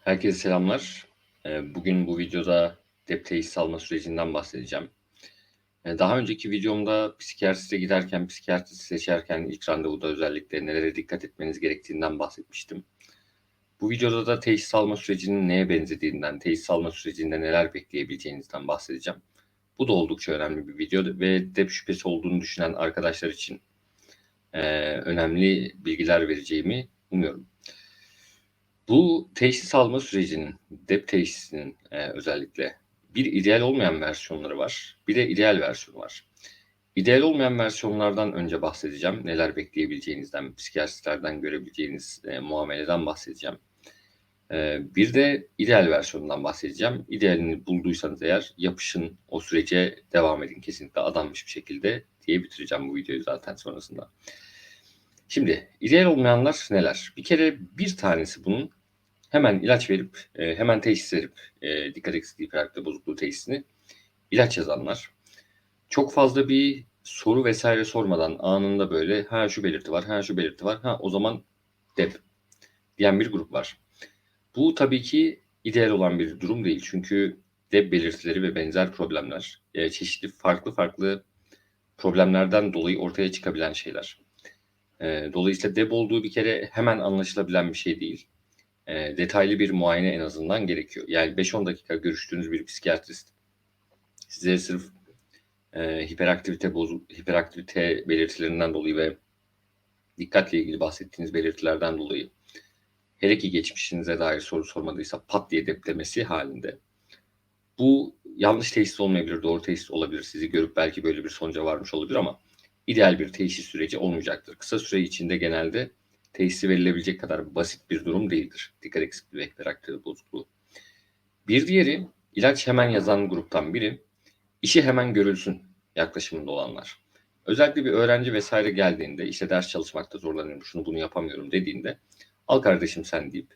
Herkese selamlar. Eee, bugün bu videoda dep teşhis alma sürecinden bahsedeceğim. Eee, daha önceki videomda psikiyatriste giderken, psikiyatrist seçerken ilk randevuda özellikle nelere dikkat etmeniz gerektiğinden bahsetmiştim. Bu videoda da teşhis alma sürecinin neye benzediğinden, teşhis alma sürecinde neler bekleyebileceğinizden bahsedeceğim. Bu da oldukça önemli bir video ve dep şüphesi olduğunu düşünen arkadaşlar için eee, önemli bilgiler vereceğimi umuyorum. Bu teşhis alma sürecinin, dep teşhisinin eee, özellikle bir ideal olmayan versiyonları var, bir de ideal versiyonu var. İdeal olmayan versiyonlardan önce bahsedeceğim. Neler bekleyebileceğinizden, psikiyatristlerden görebileceğiniz eee, muameleden bahsedeceğim. Eee, bir de ideal versiyonundan bahsedeceğim. İdealini bulduysanız eğer yapışın, o sürece devam edin kesinlikle adanmış bir şekilde diye bitireceğim bu videoyu zaten sonrasında. Şimdi ideal olmayanlar neler? Bir kere bir tanesi bunun hemen ilaç verip, eee, hemen teşhis verip, eee, dikkat eksikliği hiperaktivite bozukluğu teşhisini ilaç yazanlar. Çok fazla bir soru vesaire sormadan anında böyle ha şu belirti var, ha şu belirti var, ha o zaman dep diyen bir grup var. Bu tabii ki ideal olan bir durum değil. Çünkü dep belirtileri ve benzer problemler eee, çeşitli farklı farklı problemlerden dolayı ortaya çıkabilen şeyler. Eee, dolayısıyla dep olduğu bir kere hemen anlaşılabilen bir şey değil. Eee, detaylı bir muayene en azından gerekiyor. Yani 5-10 dakika görüştüğünüz bir psikiyatrist size sırf eee, hiperaktivite bozu hiperaktivite belirtilerinden dolayı ve dikkatle ilgili bahsettiğiniz belirtilerden dolayı hele ki geçmişinize dair soru sormadıysa pat diye dep demesi halinde bu yanlış teşhis olmayabilir, doğru teşhis olabilir. Sizi görüp belki böyle bir sonuca varmış olabilir ama ideal bir teşhis süreci olmayacaktır. Kısa süre içinde genelde teşhisi verilebilecek kadar basit bir durum değildir. Dikkat eksikliği ve hiperaktivite bozukluğu. Bir diğeri ilaç hemen yazan gruptan biri işi hemen görülsün yaklaşımında olanlar. Özellikle bir öğrenci vesaire geldiğinde işte ders çalışmakta zorlanıyorum, şunu bunu yapamıyorum dediğinde al kardeşim sen deyip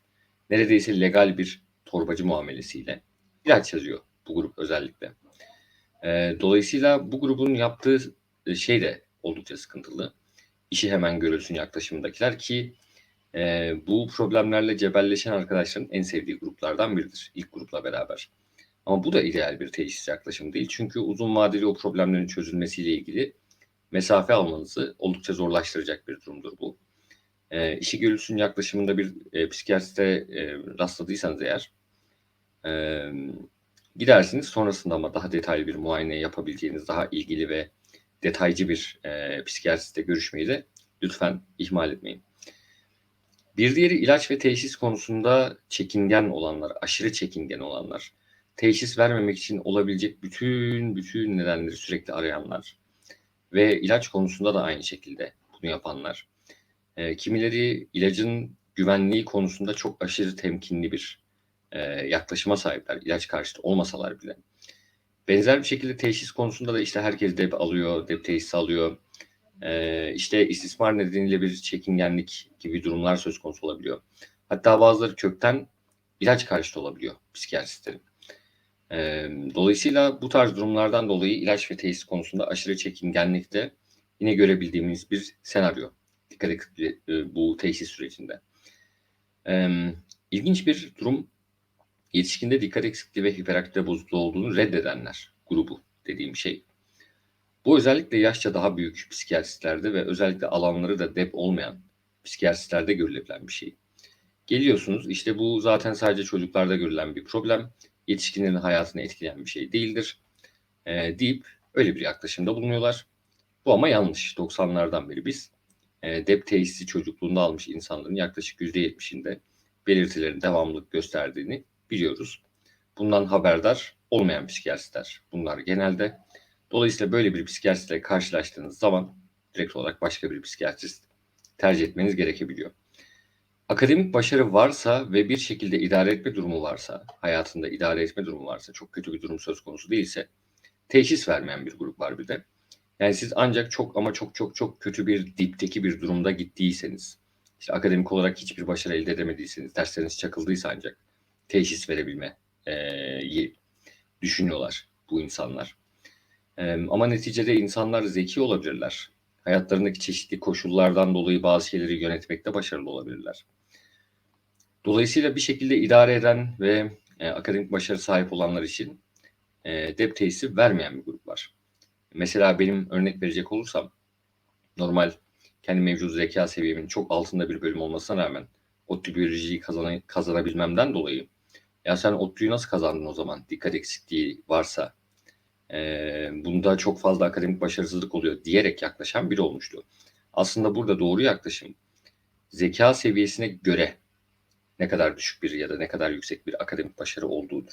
neredeyse legal bir torbacı muamelesiyle ilaç yazıyor bu grup özellikle. Dolayısıyla bu grubun yaptığı şey de oldukça sıkıntılı. İşi hemen görülsün yaklaşımındakiler ki eee, bu problemlerle cebelleşen arkadaşların en sevdiği gruplardan biridir ilk grupla beraber. Ama bu da ideal bir teşhis yaklaşımı değil. Çünkü uzun vadeli o problemlerin çözülmesiyle ilgili mesafe almanızı oldukça zorlaştıracak bir durumdur bu. Eee, işi görülsün yaklaşımında bir eee, psikiyatriste eee, rastladıysanız eğer emm, gidersiniz sonrasında ama daha detaylı bir muayene yapabileceğiniz daha ilgili ve detaycı bir eee psikiyatristle görüşmeyi de lütfen ihmal etmeyin. Bir diğeri ilaç ve teşhis konusunda çekingen olanlar, aşırı çekingen olanlar, teşhis vermemek için olabilecek bütün bütün nedenleri sürekli arayanlar ve ilaç konusunda da aynı şekilde bunu yapanlar. Eee, kimileri ilacın güvenliği konusunda çok aşırı temkinli bir eee, yaklaşıma sahipler ilaç karşıtı olmasalar bile. Benzer bir şekilde teşhis konusunda da işte herkes dep alıyor, dep teşhisi alıyor. Eee, işte istismar nedeniyle bir çekingenlik gibi durumlar söz konusu olabiliyor. Hatta bazıları kökten ilaç karşıtı olabiliyor psikiyatristlerin. Emm, dolayısıyla bu tarz durumlardan dolayı ilaç ve teşhis konusunda aşırı çekingenlik de yine görebildiğimiz bir senaryo. Dikkat eksikliği eee, bu teşhis sürecinde. Emm, ilginç bir durum yetişkinde dikkat eksikliği ve hiperaktivite bozukluğu olduğunu reddedenler grubu dediğim şey. Bu özellikle yaşça daha büyük psikiyatristlerde ve özellikle alanları da dep olmayan psikiyatristlerde görülebilen bir şey. Geliyorsunuz işte bu zaten sadece çocuklarda görülen bir problem. Yetişkinlerin hayatını etkileyen bir şey değildir. Eee, deyip öyle bir yaklaşımda bulunuyorlar. Bu ama yanlış. 90'lardan beri biz eee, dep teşhisi çocukluğunda almış insanların yaklaşık %70'inde belirtilerin devamlılık gösterdiğini biliyoruz. Bundan haberdar olmayan psikiyatristler bunlar genelde. Dolayısıyla böyle bir psikiyatristle karşılaştığınız zaman direkt olarak başka bir psikiyatrist tercih etmeniz gerekebiliyor. Akademik başarı varsa ve bir şekilde idare etme durumu varsa, hayatında idare etme durumu varsa, çok kötü bir durum söz konusu değilse teşhis vermeyen bir grup var bir de. Yani siz ancak çok ama çok çok çok kötü bir dipteki bir durumda gittiyseniz, işte akademik olarak hiçbir başarı elde edemediyseniz, dersleriniz çakıldıysa ancak teşhis verebilme eee, düşünüyorlar bu insanlar. Ama neticede insanlar zeki olabilirler. Hayatlarındaki çeşitli koşullardan dolayı bazı şeyleri yönetmekte başarılı olabilirler. Dolayısıyla bir şekilde idare eden ve e, akademik başarı sahip olanlar için e, DEP teşhisi vermeyen bir grup var. Mesela benim örnek verecek olursam normal kendi mevcut zeka seviyemin çok altında bir bölüm olmasına rağmen ODTÜ biyolojiyi kazan kazanabilmemden dolayı ya sen ODTÜ'yü nasıl kazandın o zaman dikkat eksikliği varsa e, bunda çok fazla akademik başarısızlık oluyor diyerek yaklaşan biri olmuştu. Aslında burada doğru yaklaşım zeka seviyesine göre ne kadar düşük bir ya da ne kadar yüksek bir akademik başarı olduğudur.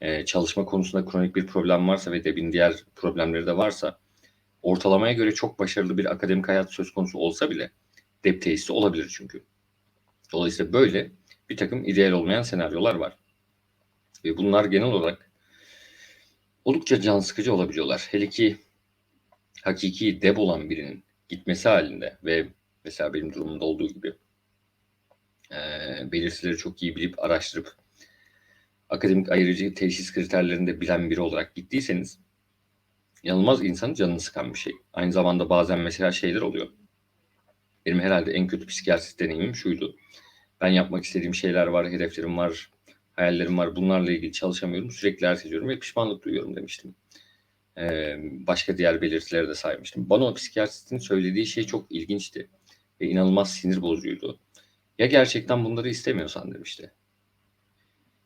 Ee, çalışma konusunda kronik bir problem varsa ve DEB'in diğer problemleri de varsa ortalamaya göre çok başarılı bir akademik hayat söz konusu olsa bile DEB teşhisi olabilir çünkü. Dolayısıyla böyle bir takım ideal olmayan senaryolar var. Ve bunlar genel olarak oldukça can sıkıcı olabiliyorlar. Hele ki hakiki DEB olan birinin gitmesi halinde ve mesela benim durumumda olduğu gibi e, belirtileri çok iyi bilip araştırıp akademik ayırıcı teşhis kriterlerini de bilen biri olarak gittiyseniz inanılmaz insanın canını sıkan bir şey. Aynı zamanda bazen mesela şeyler oluyor. Benim herhalde en kötü psikiyatrist deneyimim şuydu. Ben yapmak istediğim şeyler var, hedeflerim var, hayallerim var. Bunlarla ilgili çalışamıyorum. Sürekli erteliyorum ve pişmanlık duyuyorum demiştim. Ee, başka diğer belirtileri de saymıştım. Bana o psikiyatristin söylediği şey çok ilginçti. Ve inanılmaz sinir bozucuydu. Ya gerçekten bunları istemiyorsan demişti.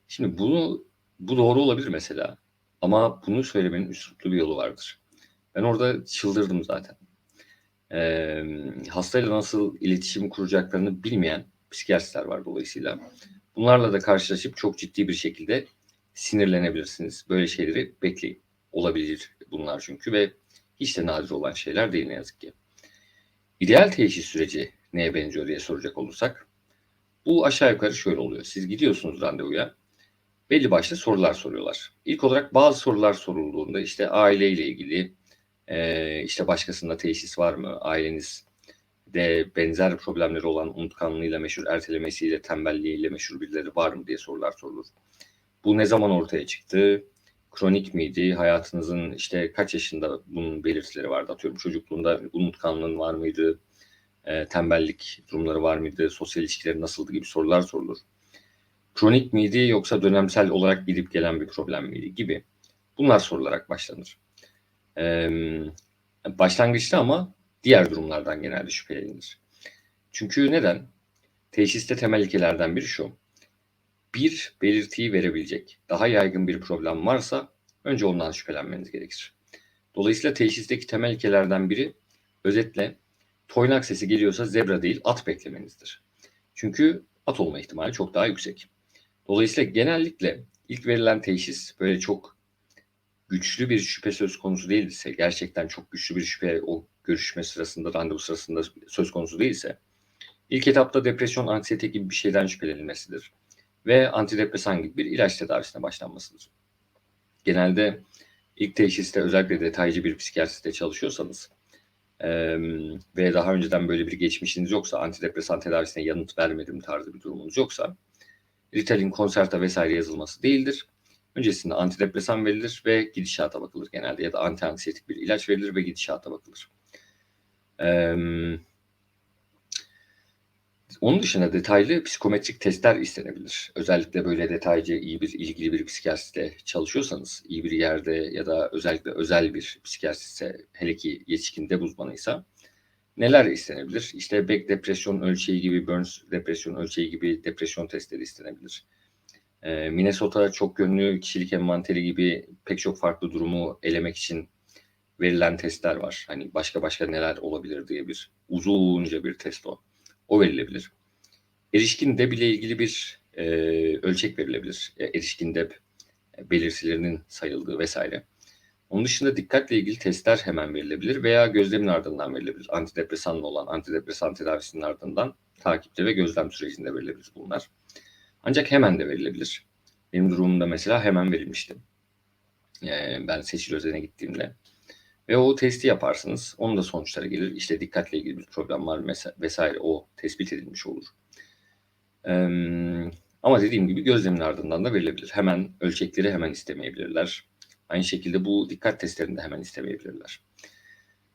Şimdi bunu bu doğru olabilir mesela. Ama bunu söylemenin üsluplu bir yolu vardır. Ben orada çıldırdım zaten. Ee, hastayla nasıl iletişim kuracaklarını bilmeyen psikiyatristler var dolayısıyla. Bunlarla da karşılaşıp çok ciddi bir şekilde sinirlenebilirsiniz. Böyle şeyleri bekleyin. Olabilir bunlar çünkü ve hiç de nadir olan şeyler değil ne yazık ki. İdeal teşhis süreci neye benziyor diye soracak olursak bu aşağı yukarı şöyle oluyor. Siz gidiyorsunuz randevuya. Belli başlı sorular soruyorlar. İlk olarak bazı sorular sorulduğunda işte aileyle ilgili işte başkasında teşhis var mı? Aileniz de benzer problemleri olan unutkanlığıyla meşhur, ertelemesiyle, tembelliğiyle meşhur birileri var mı diye sorular sorulur. Bu ne zaman ortaya çıktı? Kronik miydi? Hayatınızın işte kaç yaşında bunun belirtileri vardı? Atıyorum çocukluğunda unutkanlığın var mıydı? E, tembellik durumları var mıydı? Sosyal ilişkileri nasıldı gibi sorular sorulur. Kronik miydi yoksa dönemsel olarak gidip gelen bir problem miydi gibi. Bunlar sorularak başlanır. E, başlangıçta ama diğer durumlardan genelde şüphelenir. Çünkü neden? Teşhiste temel ilkelerden biri şu. Bir belirtiyi verebilecek daha yaygın bir problem varsa önce ondan şüphelenmeniz gerekir. Dolayısıyla teşhisteki temel ilkelerden biri özetle toynak sesi geliyorsa zebra değil at beklemenizdir. Çünkü at olma ihtimali çok daha yüksek. Dolayısıyla genellikle ilk verilen teşhis böyle çok güçlü bir şüphe söz konusu değilse, gerçekten çok güçlü bir şüphe o görüşme sırasında, randevu sırasında söz konusu değilse, ilk etapta depresyon, anksiyete gibi bir şeyden şüphelenilmesidir. Ve antidepresan gibi bir ilaç tedavisine başlanmasıdır. Genelde ilk teşhiste özellikle detaycı bir psikiyatriste çalışıyorsanız e, ve daha önceden böyle bir geçmişiniz yoksa, antidepresan tedavisine yanıt vermedim tarzı bir durumunuz yoksa, Ritalin, Concerta vesaire yazılması değildir. Öncesinde antidepresan verilir ve gidişata bakılır genelde ya da antianksiyetik bir ilaç verilir ve gidişata bakılır. Ee, onun dışında detaylı psikometrik testler istenebilir. Özellikle böyle detaycı, iyi bir, ilgili bir psikiyatristle çalışıyorsanız, iyi bir yerde ya da özellikle özel bir psikiyatriste, hele ki yetişkin de uzmanıysa neler istenebilir? İşte Beck depresyon ölçeği gibi, Burns depresyon ölçeği gibi depresyon testleri istenebilir. Ee, Minnesota çok yönlü kişilik envanteri gibi pek çok farklı durumu elemek için verilen testler var. Hani başka başka neler olabilir diye bir uzunca bir test o. O verilebilir. Erişkin DEB ile ilgili bir e, ölçek verilebilir. E, erişkin DEB e, belirtilerinin sayıldığı vesaire. Onun dışında dikkatle ilgili testler hemen verilebilir veya gözlemin ardından verilebilir. Antidepresanla olan antidepresan tedavisinin ardından takipte ve gözlem sürecinde verilebilir bunlar. Ancak hemen de verilebilir. Benim durumumda mesela hemen verilmişti. Ee, ben seçil özene gittiğimde. Ve o testi yaparsınız. Onun da sonuçları gelir. İşte dikkatle ilgili bir problem var vesaire o tespit edilmiş olur. Ee, ama dediğim gibi gözlemin ardından da verilebilir. Hemen ölçekleri hemen istemeyebilirler. Aynı şekilde bu dikkat testlerini de hemen istemeyebilirler.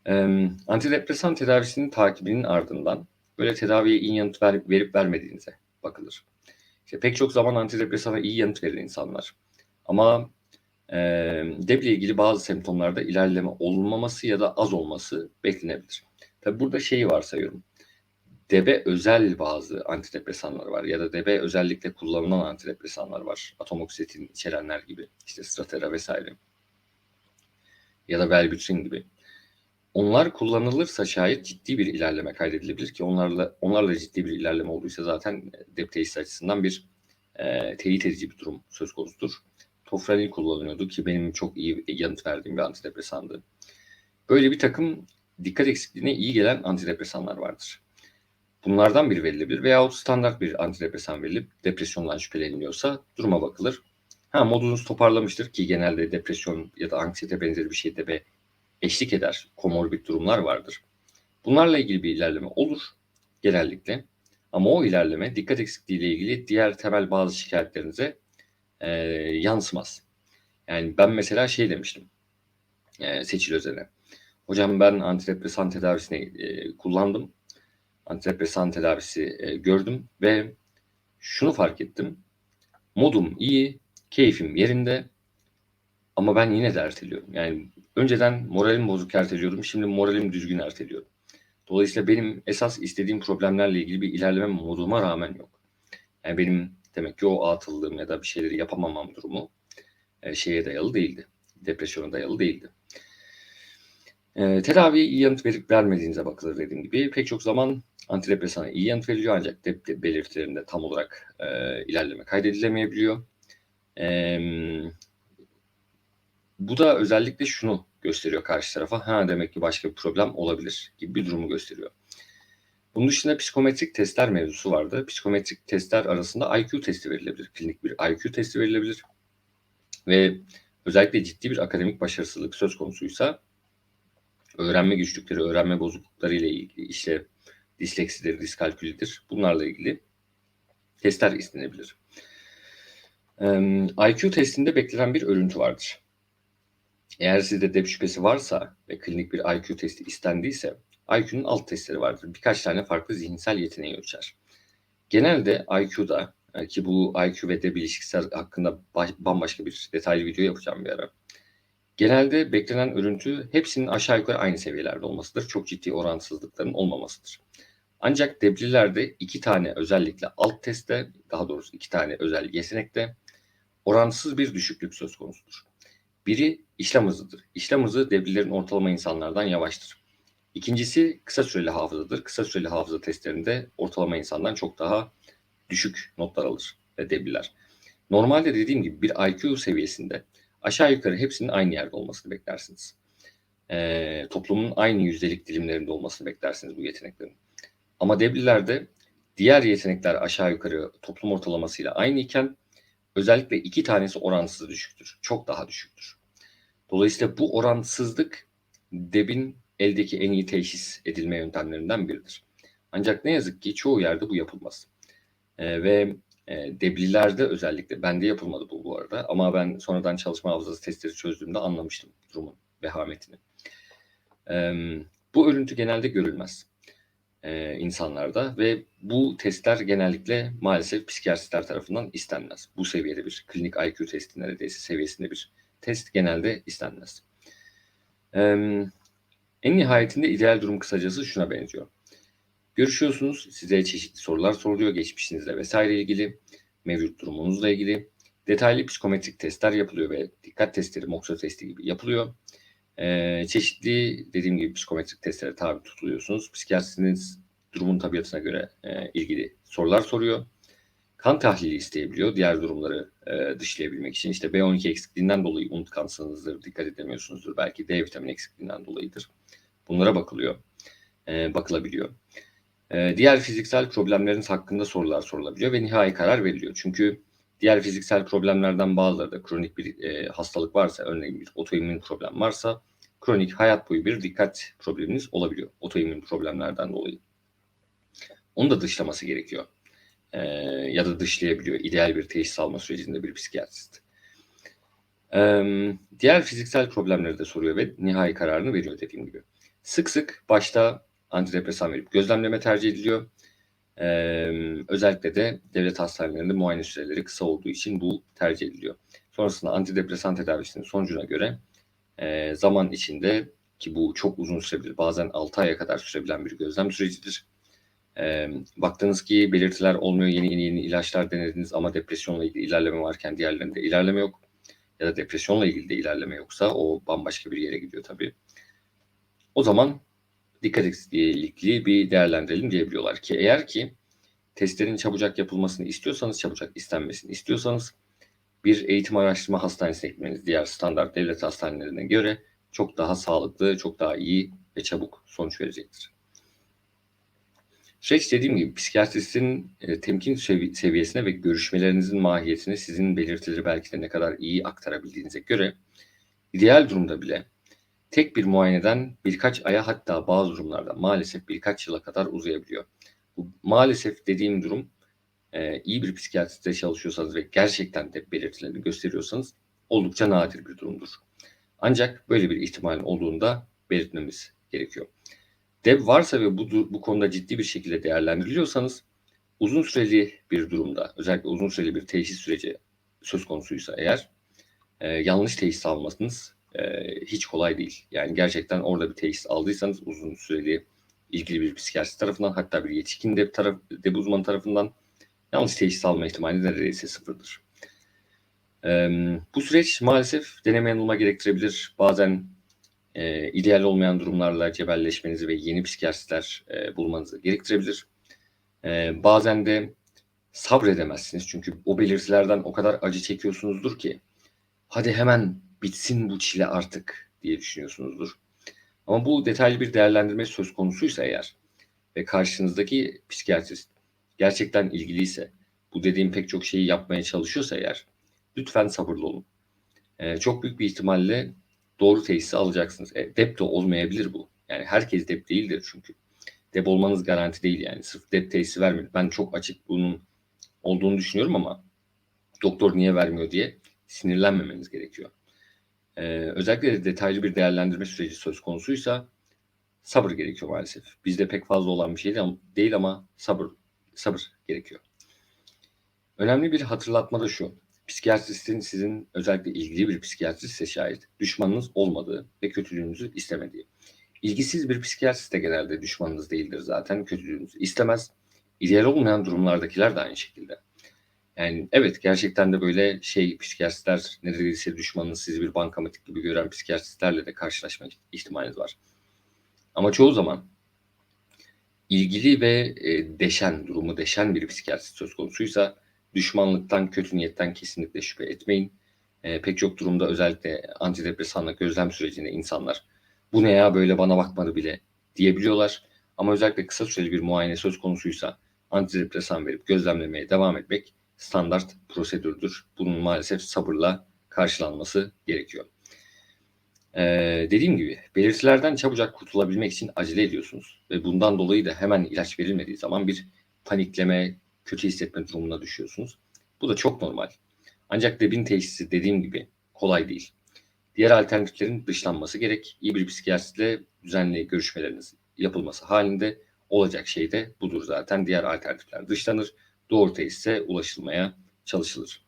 Ee, antidepresan tedavisinin takibinin ardından böyle tedaviye iyi yanıt ver, verip vermediğinize bakılır. İşte pek çok zaman antidepresana iyi yanıt veren insanlar. Ama e, DEB ile ilgili bazı semptomlarda ilerleme olmaması ya da az olması beklenebilir. Tabi burada şeyi varsayıyorum. DEB'e özel bazı antidepresanlar var ya da DEB'e özellikle kullanılan antidepresanlar var. Atomoksitin içerenler gibi işte Strattera vesaire ya da Wellbutrin gibi. Onlar kullanılırsa şayet ciddi bir ilerleme kaydedilebilir ki onlarla onlarla ciddi bir ilerleme olduysa zaten DEB teşhisi açısından bir e, teyit edici bir durum söz konusudur. Tofranil kullanıyordu ki benim çok iyi yanıt verdiğim bir antidepresandı. Böyle bir takım dikkat eksikliğine iyi gelen antidepresanlar vardır. Bunlardan biri verilebilir veyahut standart bir antidepresan verilip depresyondan şüpheleniliyorsa duruma bakılır. Ha modunuz toparlamıştır ki genelde depresyon ya da anksiyete benzeri bir şeyde be eşlik eder. Komorbid durumlar vardır. Bunlarla ilgili bir ilerleme olur genellikle. Ama o ilerleme dikkat eksikliği ile ilgili diğer temel bazı şikayetlerinize e, yansımaz. Yani ben mesela şey demiştim e, Seçil Özen'e. Hocam ben antidepresan tedavisini e, kullandım. Antidepresan tedavisi e, gördüm ve şunu fark ettim. Modum iyi, keyfim yerinde ama ben yine de erteliyorum. Yani önceden moralim bozuk erteliyordum. Şimdi moralim düzgün erteliyorum. Dolayısıyla benim esas istediğim problemlerle ilgili bir ilerleme moduma rağmen yok. Yani benim demek ki o atıldığım ya da bir şeyleri yapamamam durumu e, şeye dayalı değildi. Depresyona dayalı değildi. E, tedaviye iyi yanıt verip vermediğinize bakılır dediğim gibi. Pek çok zaman antidepresana iyi yanıt veriliyor ancak dep belirtilerinde tam olarak e, ilerleme kaydedilemeyebiliyor. E, bu da özellikle şunu gösteriyor karşı tarafa. Ha demek ki başka bir problem olabilir gibi bir durumu gösteriyor. Bunun dışında psikometrik testler mevzusu vardı. Psikometrik testler arasında IQ testi verilebilir. Klinik bir IQ testi verilebilir. Ve özellikle ciddi bir akademik başarısızlık söz konusuysa öğrenme güçlükleri, öğrenme bozuklukları ile ilgili işte disleksidir, diskalkülidir bunlarla ilgili testler istenebilir. IQ testinde beklenen bir örüntü vardır. Eğer sizde dep şüphesi varsa ve klinik bir IQ testi istendiyse IQ'nun alt testleri vardır. Birkaç tane farklı zihinsel yeteneği ölçer. Genelde IQ'da e, ki bu IQ ve dep ilişkisi hakkında bambaşka bir detaylı video yapacağım bir ara. Genelde beklenen örüntü hepsinin aşağı yukarı aynı seviyelerde olmasıdır. Çok ciddi oransızlıkların olmamasıdır. Ancak deblilerde iki tane özellikle alt testte, daha doğrusu iki tane özel yetenekte oransız bir düşüklük söz konusudur. Biri işlem hızıdır. İşlem hızı deblilerin ortalama insanlardan yavaştır. İkincisi kısa süreli hafızadır. Kısa süreli hafıza testlerinde ortalama insandan çok daha düşük notlar alır debliler. Normalde dediğim gibi bir IQ seviyesinde aşağı yukarı hepsinin aynı yerde olmasını beklersiniz. Ee, toplumun aynı yüzdelik dilimlerinde olmasını beklersiniz bu yeteneklerin. Ama deblilerde diğer yetenekler aşağı yukarı toplum ortalamasıyla aynı iken özellikle iki tanesi oransız düşüktür. Çok daha düşüktür. Dolayısıyla bu oransızlık DEB'in eldeki en iyi teşhis edilme yöntemlerinden biridir. Ancak ne yazık ki çoğu yerde bu yapılmaz. E, ve e, deblilerde özellikle, bende yapılmadı bu bu arada ama ben sonradan çalışma hafızası testleri çözdüğümde anlamıştım durumun vehametini. E, bu örüntü genelde görülmez e, insanlarda ve bu testler genellikle maalesef psikiyatristler tarafından istenmez. Bu seviyede bir klinik IQ testi neredeyse seviyesinde bir test genelde istenmez. E, en nihayetinde ideal durum kısacası şuna benziyor. Görüşüyorsunuz, size çeşitli sorular soruluyor geçmişinizle vesaire ilgili, mevcut durumunuzla ilgili. Detaylı psikometrik testler yapılıyor ve dikkat testleri, mokso testi gibi yapılıyor. Ee, çeşitli dediğim gibi psikometrik testlere tabi tutuluyorsunuz. Psikiyatristiniz durumun tabiatına göre e, ilgili sorular soruyor. Kan tahlili isteyebiliyor diğer durumları e, dışlayabilmek için. İşte B12 eksikliğinden dolayı unutkansınızdır, dikkat edemiyorsunuzdur. Belki D vitamini eksikliğinden dolayıdır. Bunlara bakılıyor, e, bakılabiliyor. E, diğer fiziksel problemlerin hakkında sorular sorulabiliyor ve nihai karar veriliyor. Çünkü diğer fiziksel problemlerden bazıları da kronik bir e, hastalık varsa, örneğin bir otoimmün problem varsa kronik hayat boyu bir dikkat probleminiz olabiliyor otoimmün problemlerden dolayı. Onu da dışlaması gerekiyor. E, ya da dışlayabiliyor ideal bir teşhis alma sürecinde bir psikiyatrist. E, diğer fiziksel problemleri de soruyor ve nihai kararını veriyor dediğim gibi. Sık sık başta antidepresan verip gözlemleme tercih ediliyor. Eee, özellikle de devlet hastanelerinde muayene süreleri kısa olduğu için bu tercih ediliyor. Sonrasında antidepresan tedavisinin sonucuna göre eee, zaman içinde ki bu çok uzun sürebilir, bazen 6 aya kadar sürebilen bir gözlem sürecidir. Eee, baktınız ki belirtiler olmuyor, yeni yeni yeni ilaçlar denediniz ama depresyonla ilgili ilerleme varken diğerlerinde ilerleme yok ya da depresyonla ilgili de ilerleme yoksa o bambaşka bir yere gidiyor tabii. O zaman dikkat eksikliği bir değerlendirelim diyebiliyorlar ki eğer ki testlerin çabucak yapılmasını istiyorsanız, çabucak istenmesini istiyorsanız bir eğitim araştırma hastanesine gitmeniz diğer standart devlet hastanelerine göre çok daha sağlıklı, çok daha iyi ve çabuk sonuç verecektir. Süreç dediğim gibi psikiyatristin e, temkin sevi- seviyesine ve görüşmelerinizin mahiyetine sizin belirtileri belki de ne kadar iyi aktarabildiğinize göre ideal durumda bile tek bir muayeneden birkaç aya hatta bazı durumlarda maalesef birkaç yıla kadar uzayabiliyor. Bu maalesef dediğim durum e, iyi bir psikiyatriste çalışıyorsanız ve gerçekten de belirtilerini gösteriyorsanız oldukça nadir bir durumdur. Ancak böyle bir ihtimalin olduğunda belirtmemiz gerekiyor. Dev varsa ve bu, bu konuda ciddi bir şekilde değerlendiriliyorsanız uzun süreli bir durumda özellikle uzun süreli bir teşhis süreci söz konusuysa eğer e, yanlış teşhis almasınız e, hiç kolay değil. Yani gerçekten orada bir teşhis aldıysanız uzun süreli ilgili bir psikiyatrist tarafından hatta bir yetişkin deb, taraf, deb uzmanı tarafından yanlış teşhis alma ihtimali neredeyse sıfırdır. E, bu süreç maalesef deneme yanılma gerektirebilir. Bazen e, ideal olmayan durumlarla cebelleşmenizi ve yeni psikiyatristler e, bulmanızı gerektirebilir. E, bazen de sabredemezsiniz çünkü o belirtilerden o kadar acı çekiyorsunuzdur ki hadi hemen bitsin bu çile artık diye düşünüyorsunuzdur. Ama bu detaylı bir değerlendirme söz konusuysa eğer ve karşınızdaki psikiyatrist gerçekten ilgiliyse, bu dediğim pek çok şeyi yapmaya çalışıyorsa eğer lütfen sabırlı olun. Ee, çok büyük bir ihtimalle doğru teşhisi alacaksınız. E, dep de olmayabilir bu. Yani herkes dep değildir çünkü. Dep olmanız garanti değil yani. Sırf dep teşhisi vermiyor. Ben çok açık bunun olduğunu düşünüyorum ama doktor niye vermiyor diye sinirlenmemeniz gerekiyor. Ee, özellikle de detaylı bir değerlendirme süreci söz konusuysa sabır gerekiyor maalesef. Bizde pek fazla olan bir şey değil ama sabır sabır gerekiyor. Önemli bir hatırlatma da şu. Psikiyatristin sizin özellikle ilgili bir psikiyatriste şayet düşmanınız olmadığı ve kötülüğünüzü istemediği. İlgisiz bir psikiyatrist de genelde düşmanınız değildir zaten. Kötülüğünüzü istemez. İdeal olmayan durumlardakiler de aynı şekilde. Yani evet gerçekten de böyle şey psikiyatristler neredeyse düşmanınız sizi bir bankamatik gibi gören psikiyatristlerle de karşılaşma ihtimaliniz var. Ama çoğu zaman ilgili ve e, deşen, durumu deşen bir psikiyatrist söz konusuysa düşmanlıktan, kötü niyetten kesinlikle şüphe etmeyin. E, pek çok durumda özellikle antidepresanla gözlem sürecinde insanlar bu ne ya böyle bana bakmadı bile diyebiliyorlar. Ama özellikle kısa süreli bir muayene söz konusuysa antidepresan verip gözlemlemeye devam etmek standart prosedürdür. Bunun maalesef sabırla karşılanması gerekiyor. Ee, dediğim gibi belirtilerden çabucak kurtulabilmek için acele ediyorsunuz ve bundan dolayı da hemen ilaç verilmediği zaman bir panikleme, kötü hissetme durumuna düşüyorsunuz. Bu da çok normal. Ancak debin teşhisi dediğim gibi kolay değil. Diğer alternatiflerin dışlanması gerek. İyi bir psikiyatristle düzenli görüşmeleriniz yapılması halinde olacak şey de budur zaten. Diğer alternatifler dışlanır. Doğru teşhise ulaşılmaya çalışılır.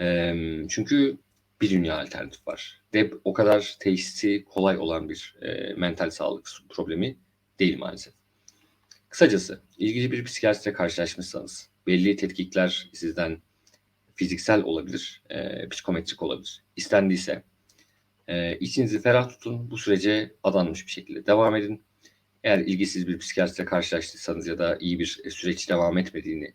E, çünkü bir dünya alternatif var. DEB o kadar teşhisi kolay olan bir e, mental sağlık problemi değil maalesef. Kısacası ilgili bir psikiyatristle karşılaşmışsanız belli tetkikler sizden fiziksel olabilir, e, psikometrik olabilir. İstendiyse e, içinizi ferah tutun, bu sürece adanmış bir şekilde devam edin. Eğer ilgisiz bir psikiyatristle karşılaştıysanız ya da iyi bir süreç devam etmediğini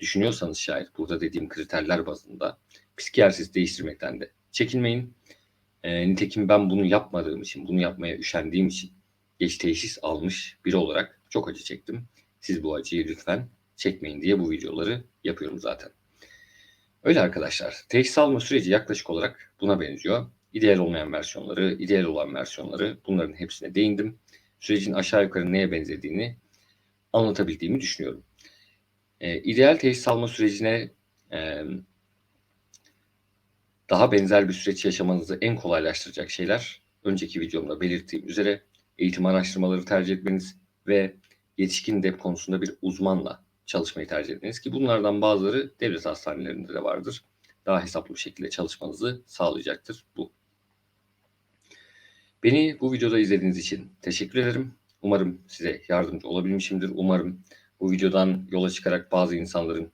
düşünüyorsanız şayet burada dediğim kriterler bazında psikiyatrist değiştirmekten de çekinmeyin. E, nitekim ben bunu yapmadığım için, bunu yapmaya üşendiğim için geç teşhis almış biri olarak çok acı çektim. Siz bu acıyı lütfen çekmeyin diye bu videoları yapıyorum zaten. Öyle arkadaşlar. Teşhis alma süreci yaklaşık olarak buna benziyor. İdeal olmayan versiyonları, ideal olan versiyonları bunların hepsine değindim. Sürecin aşağı yukarı neye benzediğini anlatabildiğimi düşünüyorum. Ee, ideal teşhis alma sürecine e, daha benzer bir süreç yaşamanızı en kolaylaştıracak şeyler önceki videomda belirttiğim üzere eğitim araştırmaları tercih etmeniz ve yetişkin dep konusunda bir uzmanla çalışmayı tercih ediniz ki bunlardan bazıları devlet hastanelerinde de vardır. Daha hesaplı bir şekilde çalışmanızı sağlayacaktır bu. Beni bu videoda izlediğiniz için teşekkür ederim. Umarım size yardımcı olabilmişimdir. Umarım bu videodan yola çıkarak bazı insanların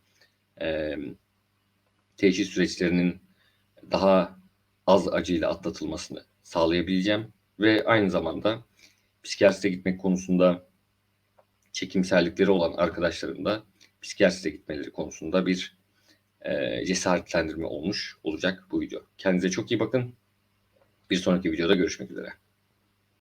e, teşhis süreçlerinin daha az acıyla atlatılmasını sağlayabileceğim ve aynı zamanda psikiyatriste gitmek konusunda çekimsellikleri olan arkadaşlarım da psikiyatriste gitmeleri konusunda bir e, cesaretlendirme olmuş olacak bu video. Kendinize çok iyi bakın. Bir sonraki videoda görüşmek üzere.